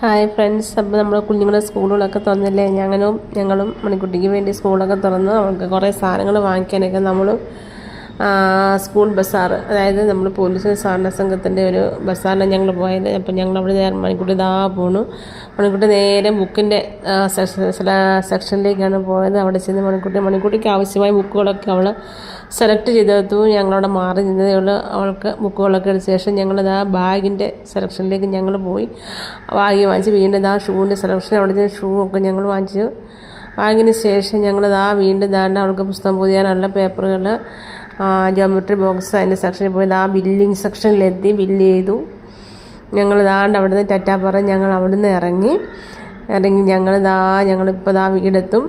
Hi friends അപ്പോൾ നമ്മുടെ കുഞ്ഞുങ്ങളുടെ സ്കൂളുകളൊക്കെ തുറന്നില്ലേ? ഞങ്ങളും ഞങ്ങളും മണിക്കുട്ടിക്ക് വേണ്ടി സ്കൂളൊക്കെ തുറന്ന് അവൾക്ക് കുറേ സാധനങ്ങൾ വാങ്ങിക്കാനൊക്കെ നമ്മൾ സ്കൂൾ ബസാർ അതായത് നമ്മൾ പോലീസ് സഹകരണ സംഘത്തിന്റെ ഒരു ബസ്സാറിനാണ് ഞങ്ങൾ പോയത്. അപ്പം ഞങ്ങൾ അവിടെ മണിക്കുട്ടി ഇതാ പോണു. മണിക്കൂട്ടി നേരെ ബുക്കിന്റെ സെക്ഷനിലേക്കാണ് പോയത്. അവിടെ ചെന്ന് മണിക്കൂട്ടി മണിക്കൂട്ടിക്ക് ആവശ്യമായ ബുക്കുകളൊക്കെ അവൾ സെലക്ട് ചെയ്തെടുത്തു ഞങ്ങളവിടെ മാറി നിന്നതേ ഉള്ളൂ. അവൾക്ക് ബുക്കുകളൊക്കെ എടുത്ത ശേഷം ഞങ്ങളിത് ബാഗിന്റെ സെലക്ഷനിലേക്ക് ഞങ്ങൾ പോയി. ബാഗ് വാങ്ങിച്ച് വീണ്ടും ഇതാ ഷൂവിന്റെ സെലക്ഷൻ അവിടെ ഷൂ ഒക്കെ ഞങ്ങൾ വാങ്ങിച്ചു. വാങ്ങിയതിന് ശേഷം ഞങ്ങളിതാ വീണ്ടും ദാണ്ട് അവൾക്ക് പുസ്തകം പുതിയാനുള്ള പേപ്പറുകൾ ജോമെട്രി ബോക്സ് അതിന്റെ സെക്ഷനിൽ പോയത് ആ ബില്ലിങ് സെക്ഷനിലെത്തി ബില്ല് ചെയ്തു. ഞങ്ങൾ ദാണ്ട് അവിടുന്ന് ടറ്റാ പറഞ്ഞ് ഞങ്ങൾ അവിടുന്ന് ഇറങ്ങി. ഇറങ്ങി ഞങ്ങൾ ദാ ഞങ്ങളിപ്പോൾ ദാ വീടെത്തും.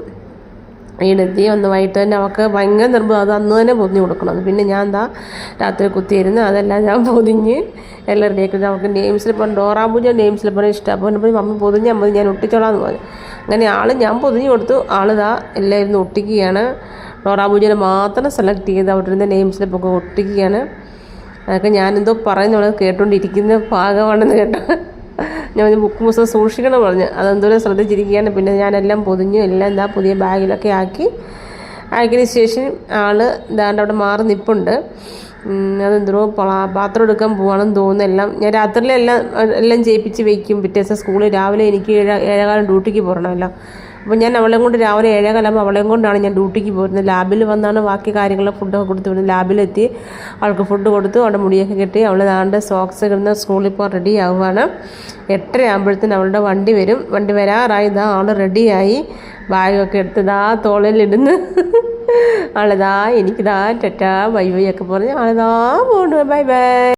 വീടെത്തി ഒന്ന് വൈകിട്ട് തന്നെ അവൾക്ക് ഭയങ്കര നിർബന്ധം അത് അന്ന് തന്നെ പൊതിഞ്ഞ് കൊടുക്കണം. പിന്നെ ഞാൻ എന്താ രാത്രി കുത്തിയിരുന്നു അതെല്ലാം ഞാൻ പൊതിഞ്ഞ് എല്ലാം റെഡിയാക്കി അവൾക്ക് നെയിം സ്ലിപ്പർ പൂജ നെയിം പോകണം ഇഷ്ടം. അപ്പോൾ എന്നപ്പോൾ മമ്മി പൊതിഞ്ഞാൽ മതി ഞാൻ ഒട്ടിച്ചോളാം എന്ന് പറഞ്ഞു. അങ്ങനെ ആൾ ഞാൻ പൊതിഞ്ഞ് കൊടുത്തു. ആളിതാ എല്ലാം ഇരുന്ന് ഒട്ടിക്കുകയാണ്. ഡോറാബുജനെ മാത്രം സെലക്ട് ചെയ്ത് അവിടെ ഇരുന്ന നെയിം ഒട്ടിക്കുകയാണ്. അതൊക്കെ ഞാനെന്തോ പറയുന്നുള്ളത് കേട്ടുകൊണ്ടിരിക്കുന്ന ഭാഗമാണെന്ന് കേട്ടോ. ഞാൻ ബുക്ക് പുസ്തകം സൂക്ഷിക്കണം പറഞ്ഞ്. അതെന്തോരം ശ്രദ്ധിച്ചിരിക്കുകയാണ്. പിന്നെ ഞാനെല്ലാം പൊതിഞ്ഞു എല്ലാം എന്താ പുതിയ ബാഗിലൊക്കെ ആക്കി. ആക്കിയതിന് ശേഷം ആൾ ഇതാണ്ട് അവിടെ മാറി നിൽപ്പുണ്ട് അതെന്തോ പാത്രം എടുക്കാൻ പോവാണെന്ന് തോന്നുന്നു. എല്ലാം ഞാൻ രാത്രിയിലെല്ലാം എല്ലാം ചെയ്യിപ്പിച്ച് വയ്ക്കും പിറ്റേ ദിവസം സ്കൂളിൽ രാവിലെ എനിക്ക് ഏഴ് ഏഴേകാലം ഡ്യൂട്ടിക്ക് പോകണമല്ലോ. അപ്പോൾ ഞാൻ അവളെയും കൊണ്ട് രാവിലെ ഏഴേകാലാകുമ്പോൾ അവളെയും കൊണ്ടാണ് ഞാൻ ഡ്യൂട്ടിക്ക് പോയിരുന്നത്. ലാബിൽ വന്നാണ് ബാക്കി കാര്യങ്ങൾ ഫുഡൊക്കെ കൊടുത്ത് വിടുന്നത്. ലാബിലെത്തി അവൾക്ക് ഫുഡ് കൊടുത്തു അവളുടെ മുടിയൊക്കെ കെട്ടി. അവൾ ദാണ്ട് സോക്സ് കിടന്ന് സ്കൂളിൽ പോകാൻ റെഡി ആവുകയാണ് എട്ടര ആകുമ്പോഴത്തേന് അവളുടെ വണ്ടി വരും. വണ്ടി വരാറായി. ഇതാ ആൾ റെഡിയായി ബാഗൊക്കെ എടുത്ത് ഇതാ തോളിലിടുന്ന് ആളിതാ എനിക്കിതാ ടെറ്റാ ബൈ ബൈ ഒക്കെ പറഞ്ഞ് ആളിതാ പോണു. Bye bye.